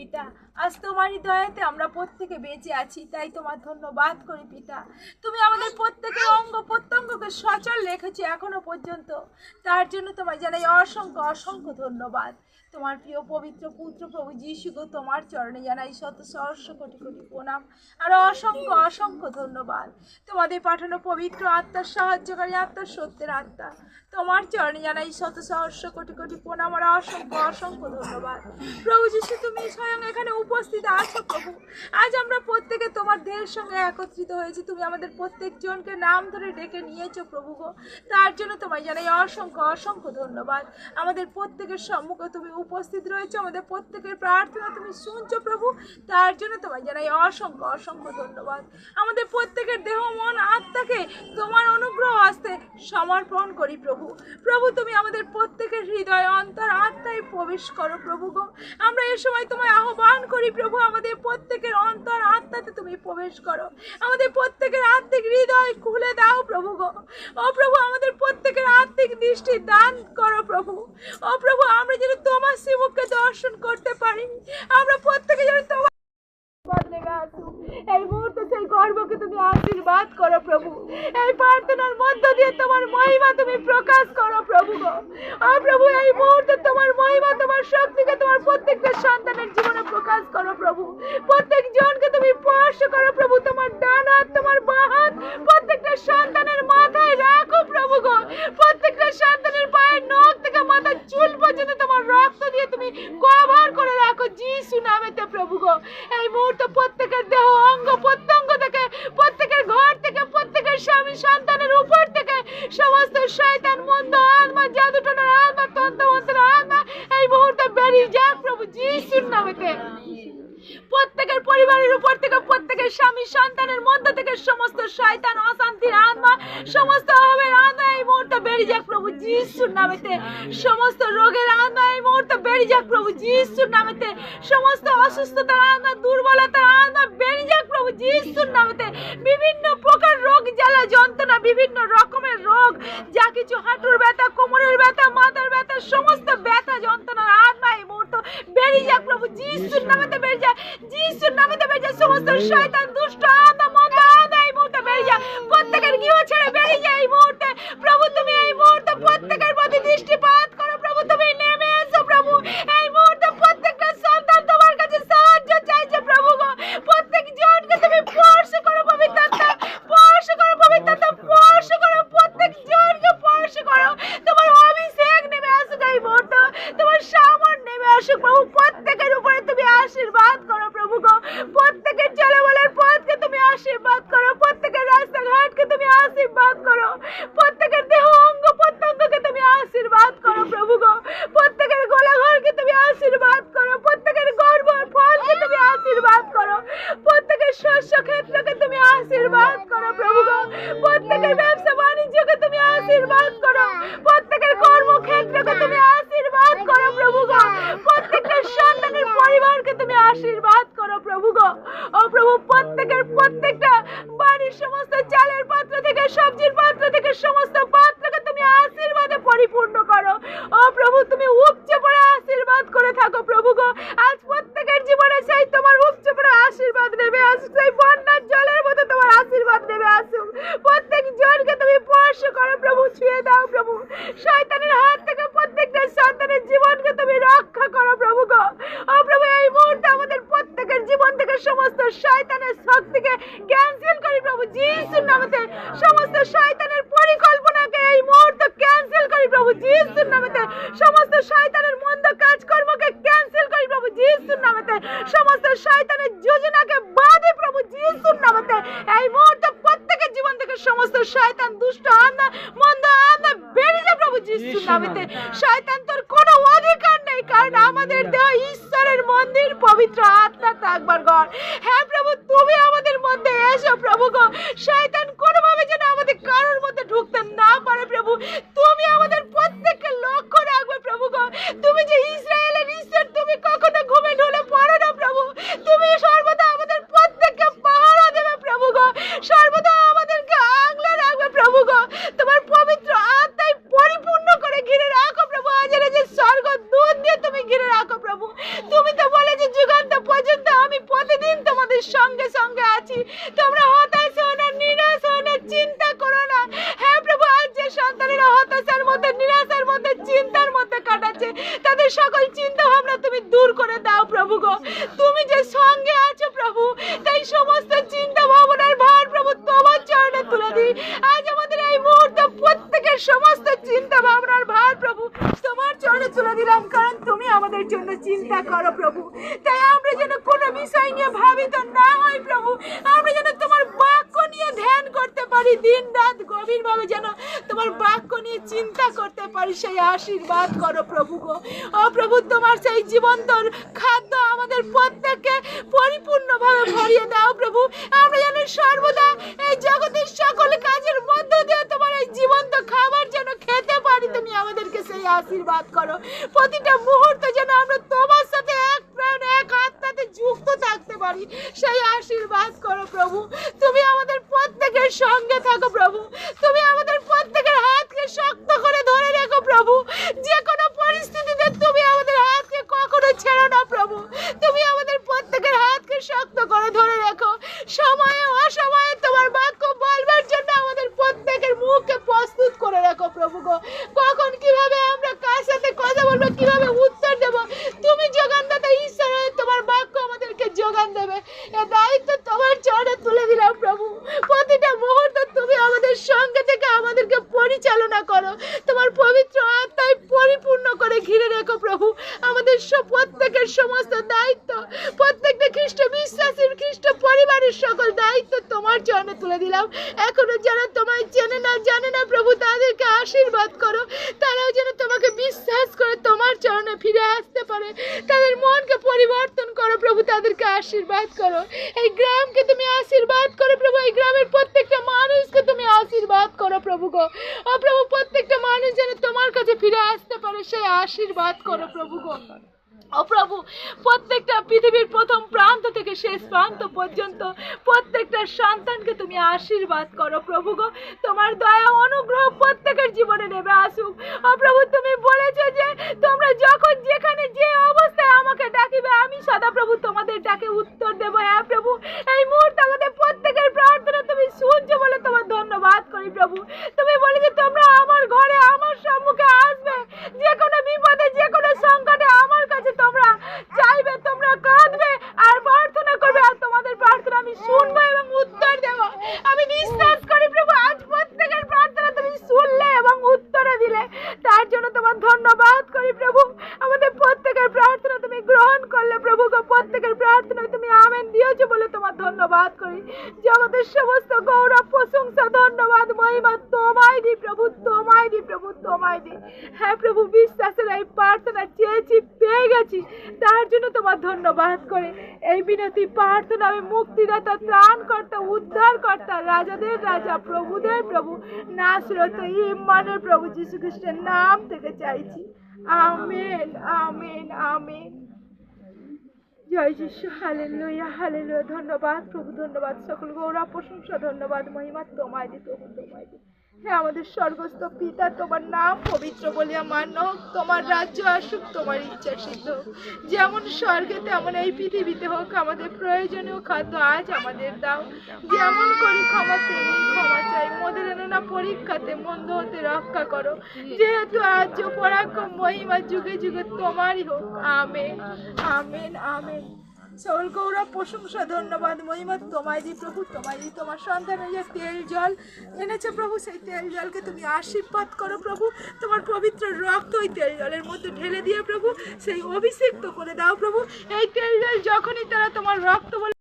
পিতা। আজ তোমারই দয়াতে আমরা প্রত্যেকে বেঁচে আছি, তাই তোমার ধন্যবাদ করি পিতা। তুমি আমাদের প্রত্যেকের অঙ্গ প্রত্যঙ্গকে সচল রেখেছো এখনও পর্যন্ত। তার জন্য তোমায় জানাই অসংখ্য অসংখ্য ধন্যবাদ। তোমার প্রিয় পবিত্র পুত্র প্রভু যিশুকে তোমার চরণে জানাই শত সহস্র কোটি কোটি প্রণাম আর অসংখ্য অসংখ্য ধন্যবাদ। তোমাদের পাঠানো পবিত্র আত্মার সাহায্যকারী আত্মার সত্যের আত্মা। তোমার চরণে জানাই শত সহস্র কোটি কোটি প্রণাম আর অসংখ্য অসংখ্য ধন্যবাদ। প্রভু যিশু, তুমি স্বয়ং এখানে উপস্থিত আছো প্রভু। আজ আমরা প্রত্যেকে তোমার দেহের সঙ্গে একত্রিত হয়েছি। তুমি আমাদের প্রত্যেকজনকে নাম ধরে ডেকে নিয়েছো প্রভু গো। তার জন্য তোমায় জানাই অসংখ্য অসংখ্য ধন্যবাদ। আমাদের প্রত্যেকের সম্মুখে তুমি উপস্থিত রয়েছে। আমাদের প্রত্যেকের প্রার্থনা তুমি শুনছো প্রভু। তার জন্য তোমায় জানাই অসংখ্য অসংখ্য ধন্যবাদ। আমাদের প্রত্যেকের দেহ, মন, আত্মাকে তোমার অনুগ্রহ আসতে সমর্পণ করি প্রভু। প্রভু, তুমি আমাদের প্রত্যেকের হৃদয় অন্তর আত্মায় প্রবেশ করো প্রভু গো। আমরা এ সময় তোমায় আহ্বান করি প্রভু, আমাদের প্রত্যেকের অন্তর আত্মাতে তুমি প্রবেশ করো। আমাদের প্রত্যেকের আত্মিক হৃদয় খুলে দাও প্রভু গো। ও প্রভু, আমাদের প্রত্যেকের আত্মিক দৃষ্টি দান করো প্রভু। ও প্রভু, আমরা যেন তোমার শ্রীমুখকে দর্শন করতে পারি। আমরা প্রত্যেকে যেন তোমার। এই মুহূর্তে সেই গর্বকে তুমি আশীর্বাদ করো, প্রভু। এই প্রার্থনার মধ্য দিয়ে তোমার মহিমা তুমি প্রকাশ করো, প্রভু গো। প্রভু, এই মুহূর্তে তোমার মহিমা, তোমার শক্তিকে তোমার প্রত্যেকটা সন্তানের জীবনে প্রকাশ করো, প্রভু। প্রত্যেক জনকে তুমি স্পর্শ করো, প্রভু। তোমার ডান হাত, তোমার বাঁ হাত প্রত্যেকটা সন্তানের মাথায় রাখো, প্রভু গো। প্রত্যেকটা সন্তানের পায়ের নখ থেকে মাথার চুল পর্যন্ত তোমার রক্ত দিয়ে তুমি কভার করে রাখো, যিশু নামেতে, প্রভু গো। এই মুহূর্তে প্রত্যেকের দেহ অঙ্গ প্রত্যঙ্গ থেকে প্রত্যেকের ঘর থেকে প্রত্যেকের স্বামী সন্তানের উপর থেকে সমস্ত শয়তান মন্দ আত্মা জাদুটনার আত্মা তন্ত্রমন্ত্র আত্মা এই মুহূর্তে বেরিয়ে যাক প্রভু যিশুর নামেতে প্রত্যেকের পরিবারের উপর থেকে প্রত্যেকের স্বামী সন্তানের মধ্য থেকে সমস্ত শয়তান, অশান্তির আত্মা, সমস্ত অভাবের আত্মা এই মুহূর্তে বেরিয়ে যাক প্রভু যিশুর নামেতে। সমস্ত রোগের আত্মা এই মুহূর্তে বেরিয়ে যাক প্রভু যিশুর নামেতে। সমস্ত অসুস্থতার আত্মা, দুর্বলতার আত্মা বেরিয়ে যাক প্রভু যিশুর নামেতে। বিভিন্ন প্রকার রোগ, জ্বালা, যন্ত্রণা, বিভিন্ন রকমের রোগ, যা কিছু হাঁটুর ব্যথা, কোমরের ব্যথা, মাথার ব্যথা, সমস্ত ব্যথা যন্ত্রণার আত্মা এই মুহূর্তে বেরিয়ে যাক প্রভু, যিশুর নামেতে বেরিয়ে যাক যিশুর নামেতে বেরিয়ে যাক সমস্ত শয়তান প্রত্যেকের গৃহ ছেড়ে যায় এই মুহূর্তে প্রভু তুমি এই মুহূর্তে প্রত্যেকের প্রতি দৃষ্টিপাত করো প্রভু তুমি নেমে এসো প্রভু এই মুহূর্তে প্রত্যেকটা সন্তান তোমার কাছে সাহায্য চাইছে প্রভু গো প্রত্যেক জনকে তুমি স্পর্শ করো পবিত্রতা স্পর্শ করো পবিত্রতা স্পর্শ করো প্রত্যেক জনকে স্পর্শ করো তোমার অভিষেক নেমে আসুক এই মুহূর্তে তোমার সামর নেমে প্রভু প্রত্যেকের উপরে তুমি আশীর্বাদ করো প্রভু গো। প্রত্যেকের চলাবলের পথকে তুমি আশীর্বাদ করো। প্রত্যেকের রাস্তাঘাটকে তুমি আশীর্বাদ করো। প্রত্যেকের দেহ অঙ্গ প্রত্যঙ্গকে তুমি আশীর্বাদ করো প্রভু গো। প্রত্যেকের গোলাঘরকে তুমি আশীর্বাদ করো। প্রত্যেকের গর্ব ফলকে তুমি আশীর্বাদ করো। প্রত্যেকের শস্য ক্ষেত্রকে তুমি আশীর্বাদ করো প্রভু গো। প্রত্যেকের ব্যবসা বাণিজ্যকে তুমি আশীর্বাদ করো প্রত্যেকের কর্মক্ষেত্রকে তুমি আশীর্বাদ করো প্রভু গো প্রত্যেকটা সন্তানের পরিবারকে তুমি আশীর্বাদ করো, প্রভু গো। ও প্রভু, প্রত্যেকের প্রত্যেকটা বাড়ির সমস্ত চালের পাত্র থেকে, সবজির পাত্র থেকে, সমস্ত পাত্রকে তুমি আশীর্বাদে পরিপূর্ণ করো। ও প্রভু, তুমি উপচে পড়ে আশীর্বাদ করে থাকো, প্রভু গো। আজ প্রত্যেকের জীবনে সেই তোমার উপচে পড়ে আশীর্বাদ নেমে আসুক সেই বন্যার জলের মতো তোমার আশীর্বাদ নেমে আসুক প্রত্যেক জনকে তুমি স্পর্শ করো প্রভু ছুঁয়ে দাও প্রভু শয়তানের হাত থেকে প্রত্যেকটা সন্তানের জীবনকে তুমি রক্ষা করো প্রভু গো ও প্রভু এই মুহূর্তে আমাদের প্রত্যেকের জীবন থেকে সমস্ত শয়তানের শক্তিকে ক্যান্সেল করি প্রভু যিশুর নামেতে সমস্ত শয়তানের পরিকল্পনাকে এই মুহূর্তে ক্যান্সেল করি প্রভু যিশুর নামেতে সমস্ত শয়তানের মন্দ কাজকর্মকে ক্যান্সেল করি প্রভু যিশুর নামেতে সমস্ত শয়তানের যোজনাকে বাদে প্রভু যিশুর নামেতে এই মুহূর্তে প্রত্যেকের জীবন থেকে সমস্ত শয়তান দুষ্ট আত্মা মন্দ আত্মা বেরিয়ে যা প্রভু যিশুর নামেতে শয়তান তোর কোনো অধিকার নেই, কারণ আমাদের দেহ ঈশ্বরের মন্দির, পবিত্র আত্মা থাকবার ঘর। হ্যাঁ প্রভু, তুমি আমাদের মধ্যে এসো প্রভু গো। শয়তান কোনোভাবে যেন আমাদের কারোর মধ্যে ঢুকতে না পারে প্রভু। তুমি আমাদের প্রত্যেককে লক্ষ্য রাখবে প্রভু গো তুমি যে ইসরায়েলের ঈশ্বর তুমি কখনো ঘুমে ঢুলে পড়ো না প্রভু তুমি সর্বদা আমাদের প্রত্যেককে পাহারা দেবে প্রভু গো সর্বদা আমাদেরকে আগলে রাখবে প্রভু গো তোমার পবিত্র আত্মায় পরিপূর্ণ করে ঘিরে রাখো প্রভু আজ যে স্বর্গ দুধ দিয়ে তুমি ঘিরে রাখো প্রভু তুমি তো বলে যে যুগান্ত দূর করে দাও প্রভু গো, তুমি যে সঙ্গে আছো প্রভু, তাই সমস্ত চিন্তা ভাবনার ভার প্রভু তোমার চরণে তুলে দিই। আজ আমাদের এই মুহূর্তে প্রত্যেকের সমস্ত চিন্তা ভাবনার ভার প্রভু তোমার চরণে তুলে দিলাম, কারণ তুমি আমাদের জন্য চিন্তা করো প্রভু। তাই আমরা যেন কোনো বিষয় নিয়ে ভাবিত না হয় প্রভু। আমরা যেন তোমার বাক্য নিয়ে ধ্যান পারি দিন রাত গভীরভাবে যেন তোমার বাক্য নিয়ে চিন্তা করতে পারি, সেই আশীর্বাদ করো প্রভু গো। ও প্রভু, তোমার সেই জীবন্ত খাদ্য আমাদের প্রত্যেককে পরিপূর্ণভাবে ভরিয়ে দাও প্রভু। আমরা যেন সর্বদা এই জগতের সকল কাজের মধ্য দিয়ে তোমার এই জীবন্ত খাবার যেন খেতে পারি, তুমি আমাদেরকে সেই আশীর্বাদ করো। প্রতিটা মুহূর্তে যেন আমরা তোমার সাথে এক প্রাণ, এক আত্মাতে যুক্ত থাকতে পারি, সেই আশীর্বাদ করো প্রভু। তুমি আমাদের প্রত্যেকের সঙ্গে থাকো প্রভু। তুমি আমাদের প্রত্যেকের হাতকে শক্ত করে ধরে রেখো প্রভু। যে কোনো পরিস্থিতিতে তুমি আমাদের হাতকে কখনো ছেড়ো না প্রভু। তুমি আমাদের প্রত্যেকের হাতকে শক্ত করে ধরে রেখো। সময়ে অসময়ে তোমার বাক্য বলবার জন্য আমাদের প্রত্যেকের মুখকে প্রস্তুত করে রাখো প্রভু গো। কখন কীভাবে আমরা কার সাথে কথা বলব কীভাবে উত্তর দেব তুমি যোগানদাতা ঈশ্বর হয়ে তোমার বাক্য আমাদেরকে যোগান দেবে এ দায়িত্ব তোমার চরণে তুলে দিলাম প্রভু প্রতিটা মুহূর্ত তুমি আমাদের সঙ্গে থেকে আমাদেরকে পরিচালনা করো তোমার পবিত্র আত্মায় পরিপূর্ণ করে ঘিরে রেখো প্রভু আমাদের সব প্রত্যেকের সমস্ত দায়িত্ব প্রত্যেকটা খ্রিস্ট বিশ্বাসীর খ্রিস্ট পরিবারের সকল দায়িত্ব তোমার চরণে তুলে দিলাম এখনও যারা তোমায় চেনে না জানে না প্রভু তাদেরকে আশীর্বাদ করো তারাও যেন তোমাকে বিশ্বাস করে তোমার চরণে ফিরে আসতে পারে তাদের মনকে পরিবর্তন করো প্রভু, তাদেরকে আশীর্বাদ করো। এই গ্রামকে তুমি আশীর্বাদ করো, প্রভু। এই গ্রামের প্রত্যেকটা মানুষকে তুমি আশীর্বাদ করো, প্রভু গো। ও প্রভু, প্রত্যেকটা মানুষ যেন তোমার কাছে ফিরে আসতে পারে, সেই আশীর্বাদ করো, প্রভু গো। ও প্রভু, প্রত্যেকটা পৃথিবীর প্রথম প্রান্ত থেকে শেষ প্রান্ত পর্যন্ত প্রত্যেকটা সন্তানকে তুমি আশীর্বাদ করো প্রভু গো। তোমার দয়া অনুগ্রহ প্রত্যেকের জীবনে নেমে আসুক। অপ্রভু তুমি বলেছ যে তোমরা যখন যেখানে যে অবস্থায় আমাকে ডাকিবে, আমি সদা প্রভু তোমাদের ডাকে উত্তর দেবো। হ্যাঁ প্রভু, এই মুহূর্তে আমাদের প্রত্যেকের প্রার্থনা তুমি শুনছো বলে তোমার ধন্যবাদ করি প্রভু তুমি বলে যে তোমরা আমার ঘরে আমার সম্মুখে আসবে যে কোনো বিপদে যে কোনো সংকটে আমার কাছে তোমরা চাইবে তোমরা কাঁদবে আর প্রার্থনা করবে আর তোমাদের প্রার্থনা আমি শুনব এবং উত্তর দেবো আমি বিশ্বাস করি প্রভু আজ প্রত্যেকের প্রার্থনা তুমি শুনলে এবং উত্তরে দিলে তার জন্য তোমার ধন্যবাদ করি প্রভু আমাদের প্রত্যেকের প্রার্থনা তুমি গ্রহণ করলে প্রভু গো প্রত্যেকের প্রার্থনায় তুমি আমেন দিয়েছ বলে তোমার ধন্যবাদ করি যে আমাদের সমস্ত গৌরব প্রশংসা ধন্যবাদ মহিমা তোমায় দি প্রভু তোমায় দি প্রভু তোমায় দি হ্যাঁ প্রভু, বিশ্বাসের এই প্রার্থনা চেয়েছি, পেয়ে গেছি। তার জন্য তোমার ধন্যবাদ করে। এই বিনতি প্রার্থনা আমি মুক্তিদাতা, ত্রাণকর্তা, উদ্ধারকর্তা, রাজাদের রাজা, প্রভুদের প্রভু, নাসরত, ইমানের প্রভু যীশু খ্রিস্টের নাম থেকে চাইছি। আমেন আমেন আমেন। জয় যিশু, হালেলুয়া হালেলুয়া। ধন্যবাদ প্রভু, ধন্যবাদ সকল গৌরব প্রশংসা, ধন্যবাদ, মহিমা তোমায় দি প্রভু তোমায় দি হ্যাঁ আমাদের স্বর্গস্থ পিতা, তোমার নাম পবিত্র বলিয়া মান্য হোক, তোমার রাজ্য আসুক, তোমার ইচ্ছা সিদ্ধ। যেমন স্বর্গে, তেমন এই পৃথিবীতে হোক, আমাদের প্রয়োজনীয় খাদ্য আজ আমাদের দাও। যেমন করি ক্ষমা, তেমনি ক্ষমা চাই। মোদের না পরীক্ষাতে মন্দ হতে রক্ষা করো। যেহেতু আজ পরাক্রম, মহিমা যুগে যুগে তোমারই হোক। আমেন আমেন আমেন। সকল গৌরব, প্রশংসা, ধন্যবাদ, মহিমা, তোমায় দি প্রভু, তোমায় দি তোমার সন্তানের যে তেল জল। এনেছে প্রভু, সেই তেল জলকে তুমি আশীর্বাদ করো প্রভু। তোমার পবিত্র রক্ত ওই তেল জলের মধ্যে ঢেলে দিয়ে প্রভু, সেই অভিষিক্ত করে দাও প্রভু। এই তেল জল যখনই তারা তোমার রক্ত বলে